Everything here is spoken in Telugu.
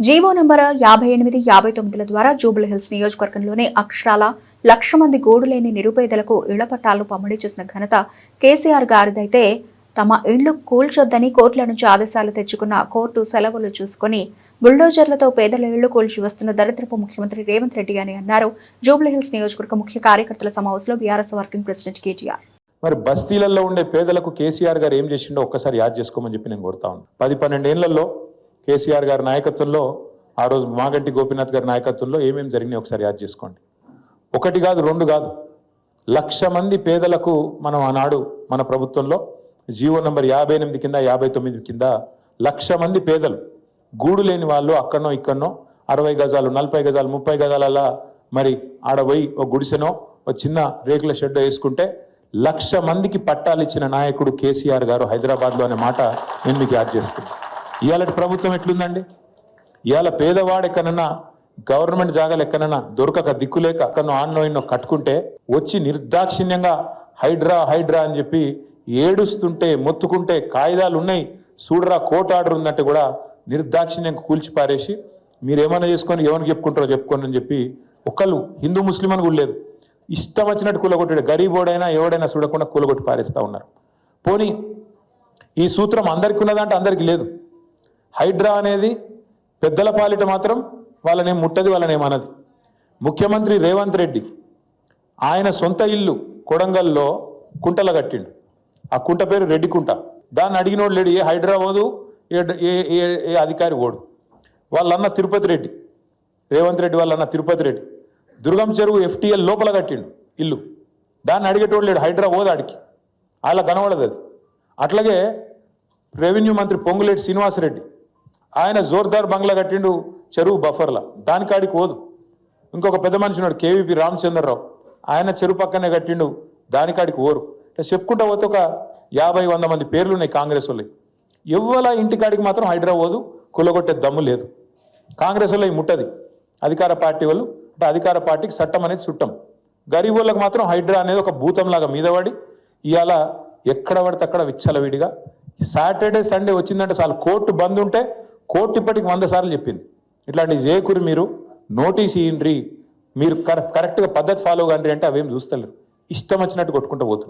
జీవో నంబర్ యాభై ఎనిమిది యాభై తొమ్మిదిల ద్వారా జూబ్లీహిల్స్ నియోజకవర్గంలోని అక్షరాల లక్ష మంది గోడు లేని నిరుపేదలకు ఇళ్ళ పట్టాలు పంపిణీ చేసిన ఘనత కేసీఆర్ గారిదైతే తమ ఇళ్ళు కూల్చొద్దని కోర్టుల నుంచి ఆదేశాలు తెచ్చుకున్న కోర్టు సెలవులు చూసుకుని బుల్డోజర్లతో పేదల ఇళ్ళు కూల్చి వస్తున్న దరిద్రపు ముఖ్యమంత్రి రేవంత్ రెడ్డి అని అన్నారు జూబ్లీహిల్స్ నియోజకవర్గ ముఖ్య కార్యకర్తల సమావేశంలో బీఆర్ఎస్ వర్కింగ్ ప్రెసిడెంట్ కేటీఆర్. మరి బస్తీలలో ఉండే పేదలకు కేసీఆర్ గారు ఏం చేసిండో ఒక్కసారి యాద్ చేసుకోమని చెప్పి నేను కోరుతా ఉన్నాను పది పన్నెండేళ్ళలో కేసీఆర్ గారి నాయకత్వంలో ఆ రోజు మాగంటి గోపీనాథ్ గారి నాయకత్వంలో ఏమేమి జరిగినాయి ఒకసారి యాద్ చేసుకోండి. ఒకటి కాదు రెండు కాదు. లక్ష మంది పేదలకు మనం ఆనాడు మన ప్రభుత్వంలో జీవో నంబర్ యాభై ఎనిమిది కింద యాభై తొమ్మిది కింద లక్ష మంది పేదలు గూడు లేని వాళ్ళు అక్కడనో ఇక్కడనో అరవై గజాలు నలభై గజాలు ముప్పై గజాలలా మరి ఆడపోయి ఒక గుడిసెనో ఒక చిన్న రేకుల షెడ్ వేసుకుంటే లక్ష మందికి పట్టాలు ఇచ్చిన నాయకుడు కేసీఆర్ గారు హైదరాబాద్లో అనే మాట నేను మీకు యాడ్ చేస్తున్నాను ఇవాళ ప్రభుత్వం ఎట్లుందండి? ఇవాళ పేదవాడు ఎక్కడన్నా గవర్నమెంట్ జాగాలు ఎక్కడన్నా దొరకక దిక్కులేక అక్కడో ఆన్నో ఇన్నో కట్టుకుంటే వచ్చి నిర్దాక్షిణ్యంగా హైడ్రా హైడ్రా అని చెప్పి ఏడుస్తుంటే మొత్తుకుంటే కాయిదాలు ఉన్నాయి చూడరా కోర్టు ఆర్డర్ ఉందంటే కూడా నిర్దాక్షిణ్యంగా కూల్చి పారేసి మీరు ఏమైనా చేసుకొని ఎవరికి చెప్పుకుంటారో చెప్పుకోండి అని చెప్పి ఒకళ్ళు హిందూ ముస్లిం అని కూడా లేదు. ఇష్టం వచ్చినట్టు కూలగొట్టాడు. గరీబోడైనా ఎవడైనా చూడకుండా కూలగొట్టి పారేస్తూ ఉన్నారు. పోనీ ఈ సూత్రం అందరికి ఉన్నదంటే అందరికీ లేదు. హైడ్రా అనేది పెద్దల పాలిట మాత్రం వాళ్ళనే ముట్టది వాళ్ళనేమన్నది ముఖ్యమంత్రి రేవంత్ రెడ్డి ఆయన సొంత ఇల్లు కొడంగల్లో కుంటల కట్టిండు. ఆ కుంట పేరు రెడ్డి కుంట. దాన్ని అడిగినోడు లేడు ఏ హైడ్రా పోదు ఏ ఏ ఏ- అధికారి ఓడు వాళ్ళన్న తిరుపతి రెడ్డి రేవంత్ రెడ్డి వాళ్ళన్న తిరుపతి రెడ్డి. దుర్గం చెరువు ఎఫ్టీఎల్ లోపల కట్టిండు ఇల్లు. దాన్ని అడిగేటోడు లేడు హైడ్రా ఓదాడికి అలా కనబడదు అది. అట్లాగే రెవెన్యూ మంత్రి పొంగులేటి శ్రీనివాసరెడ్డి ఆయన జోర్దార్ బంగ్లా కట్టిండు చెరువు బఫర్లా. దానికాడికి పోదు. ఇంకొక పెద్ద మనిషి ఉన్నాడు కేవీపీ రామచంద్రరావు. ఆయన చెరువు పక్కనే కట్టిండు దానికాడికి ఓరు ఇట్లా చెప్పుకుంటా పోతే ఒక యాభై వంద మంది పేర్లు ఉన్నాయి కాంగ్రెస్ వాళ్ళకి. ఎవ్వల ఇంటికాడికి మాత్రం హైడ్రా పోదు కులగొట్టే దమ్ము లేదు. కాంగ్రెస్ వాళ్ళవి ముట్టది. అధికార పార్టీ వాళ్ళు అంటే అధికార పార్టీకి చట్టం అనేది చుట్టం. గరీబ్ వాళ్ళకి మాత్రం హైడ్రా అనేది ఒక భూతంలాగా మీద పడి ఇవాళ ఎక్కడ పడితే అక్కడ విచ్చలవిడిగా. సాటర్డే సండే వచ్చిందంటే చాలు కోర్టు బంద్ ఉంటే కోర్టు ఇప్పటికి వంద సార్లు చెప్పింది. ఇట్లాంటివి చేయకూరి మీరు నోటీస్ ఇయ్యండ్రి మీరు కరెక్ట్గా పద్ధతి ఫాలో కండి అంటే అవేం చూస్తలేరు. ఇష్టం వచ్చినట్టు కొట్టుకుంటూ పోతున్నారు.